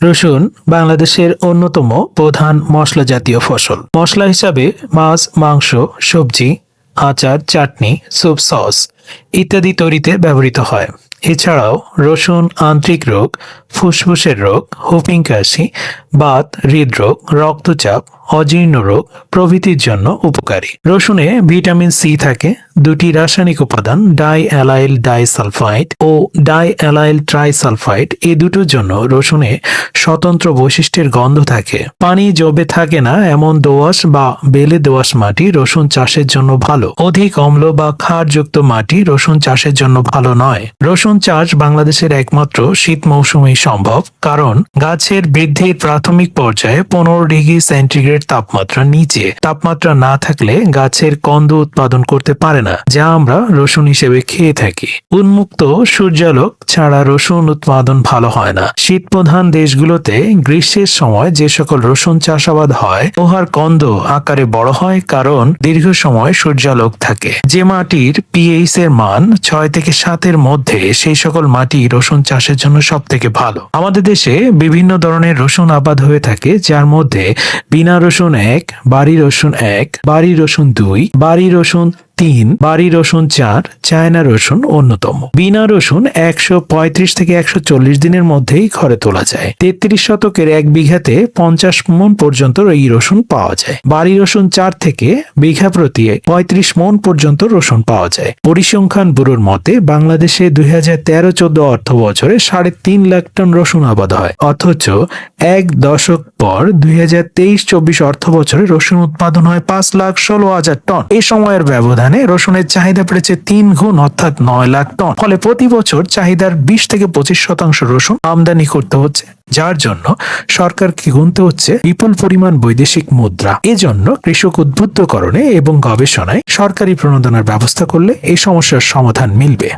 রসুন বাংলাদেশের অন্যতম প্রধান মশলা জাতীয় ফসল। মশলা হিসাবে মাছ, মাংস, সবজি, আচার, চাটনি স্যুপ সস ইত্যাদি তৈরিতে ব্যবহৃত হয়। এছাড়াও রসুন আন্ত্রিক রোগ, ফুসফুসের রোগ, হুপিং কাশি, বাত, হৃদরোগ, রক্তচাপ অজীর্ণ রোগ প্রভৃতির জন্য উপকারী। রসুনে ভিটামিন সি থাকে, দুটি রাসায়নিক উপাদান ডাই অ্যালাইল ডাইসালফাইড ও ডাই অ্যালাইল ট্রাইসালফাইড এই দুটোর জন্য রসুনে স্বতন্ত্র বৈশিষ্ট্যের গন্ধ থাকে। পানি জবে থাকে না, এমন দোআঁশ বা বেলে দোআঁশ মাটি রসুন চাষের জন্য ভালো। অধিক অম্ল বা ক্ষারযুক্ত মাটি রসুন চাষের জন্য ভালো নয়। রসুন চাষ বাংলাদেশের একমাত্র শীত মৌসুমেই সম্ভব, কারণ গাছের বৃদ্ধির প্রাথমিক পর্যায়ে পনেরো ডিগ্রি সেন্টিগ্রেড তাপমাত্রা নিচে। তাপমাত্রা না থাকলে গাছের কন্দ উৎপাদন করতে পারে না, যা আমরা রসুন হিসেবে খেয়ে থাকি। উন্মুক্ত সূর্যালোক ছাড়া রসুন উৎপাদন ভালো হয় না। শীত প্রধান দেশগুলোতে গ্রীষ্মের সময় যে সকল রসুন চাষাবাদ হয় উহার কন্দ আকারে বড় হয় কারণ দীর্ঘ সময় সূর্যালোক থাকে। যে মাটির পিএইচ এর মান ছয় থেকে সাতের মধ্যে, সেই সকল মাটি রসুন চাষের জন্য সব থেকে ভালো। আমাদের দেশে বিভিন্ন ধরনের রসুন আবাদ হয়ে থাকে, যার মধ্যে বিনা রসুন এক বাড়ি রসুন এক বাড়ি রসুন দুই বাড়ি রসুন তিন, বাড়ি রসুন চার, চায়না রসুন অন্যতম। বিনা রসুন একশো পঁয়ত্রিশ থেকে একশো চল্লিশ দিনের মধ্যেই ঘরে তোলা যায়। তেত্রিশ শতকের এক বিঘাতে পঞ্চাশ মন পর্যন্ত এই রসুন পাওয়া যায়। বাড়ি রসুন চার থেকে বিঘা প্রতি পঁয়ত্রিশ মন পর্যন্ত রসুন পাওয়া যায়। পরিসংখ্যান ব্যুরোর মতে, বাংলাদেশে দুই হাজার তেরো চোদ্দ অর্থ বছরে সাড়ে তিন লাখ টন রসুন আবাদ হয়। অথচ এক দশক পর দুই হাজার তেইশ চব্বিশ অর্থ বছরে রসুন উৎপাদন হয় পাঁচ লাখ ষোলো হাজার টন। এই সময়ের ব্যবধানে রসুনের চাহিদা বেড়েছে তিন গুণ, অর্থাৎ নয় লাখ টন। ফলে প্রতি বছর চাহিদার বিশ থেকে পঁচিশ শতাংশ রসুন আমদানি করতে হচ্ছে। যার জন্য সরকারকে গুনতে হচ্ছে বিপুল পরিমাণ বৈদেশিক মুদ্রা। এজন্য কৃষক উদ্বুদ্ধকরণে এবং গবেষণায় সরকারি প্রণোদনার ব্যবস্থা করলে এই সমস্যার সমাধান মিলবে।